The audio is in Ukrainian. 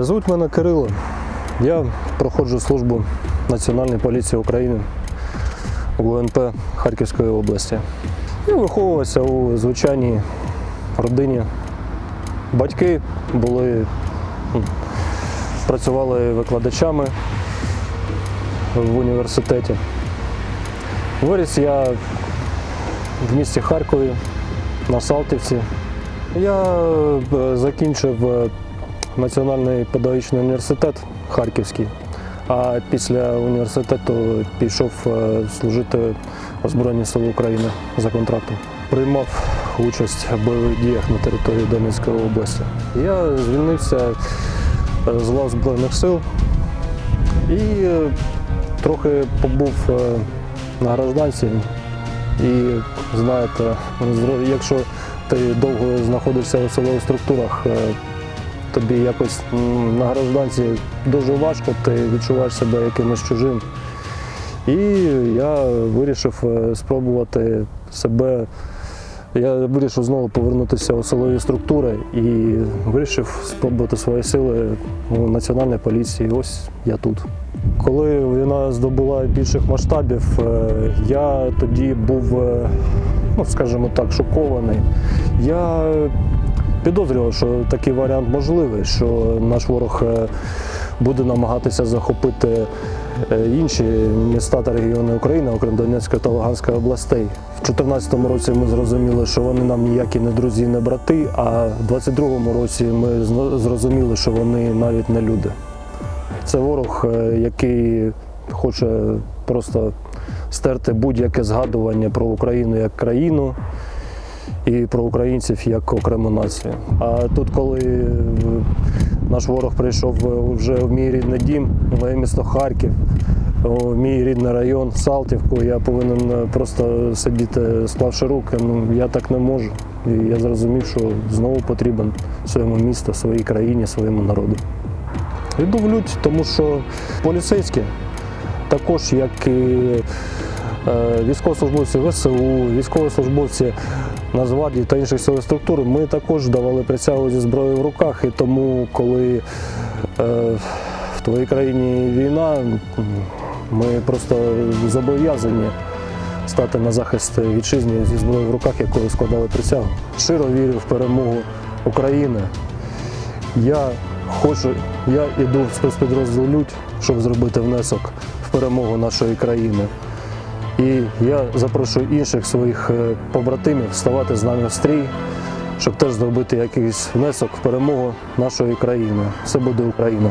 Звуть мене Кирило. Я проходжу службу Національної поліції України в УНП Харківської області. І виховувався у звичайній родині. Батьки були, ну, працювали викладачами в університеті. Виріс я в місті Харкові на Салтівці. Я е, закінчив е, Національний педагогічний університет Харківський, а після університету пішов е, служити у Збройні Сили України за контрактом. Приймав участь в бойових діях на території Донецької області. Я звільнився з лав Збройних сил і трохи побув на гражданці. І знаєте, якщо ти довго знаходишся у силових структурах, е, тобі якось на гражданці дуже важко, ти відчуваєш себе якимось чужим. І я вирішив е, спробувати себе. Я вирішив знову повернутися у силові структури і вирішив спробувати свої сили у національній поліції. Ось я тут. Коли війна здобула більших масштабів, е, я тоді був, е, ну скажімо так, шокований. Я підозрював, що такий варіант можливий, що наш ворог е, буде намагатися захопити інші міста та регіони України, окрім Донецької та Луганської областей. В 2014 році ми зрозуміли, що вони нам ніякі не друзі, не брати. А в 2022 році ми зрозуміли, що вони навіть не люди. Це ворог, е, який хоче просто стерти будь-яке згадування про Україну як країну і про українців як окрему націю. А тут, коли е, наш ворог прийшов е, вже в мій рідний дім, в моє місто Харків, у мій рідний район Салтівку, я повинен просто сидіти, склавши руки. Ну я так не можу. І я зрозумів, що знову потрібен своєму місту, своїй країні, своєму народу. Йду в лють, тому що поліцейські також, як і е, військовослужбовці ВСУ, військовослужбовці Нацгвардії та інших сил структур, ми також давали присягу зі зброєю в руках. І тому, коли е, в твоїй країні війна, ми просто зобов'язані стати на захист вітчизні зі зброєю в руках, якою складали присягу. Щиро вірю в перемогу України. Я хочу, я йду в спецпідрозділ Людь, щоб зробити внесок в перемогу нашої країни. І я запрошую інших своїх е, побратимів ставати з нами в стрій, щоб теж зробити якийсь внесок в перемогу нашої країни. Все буде Україна.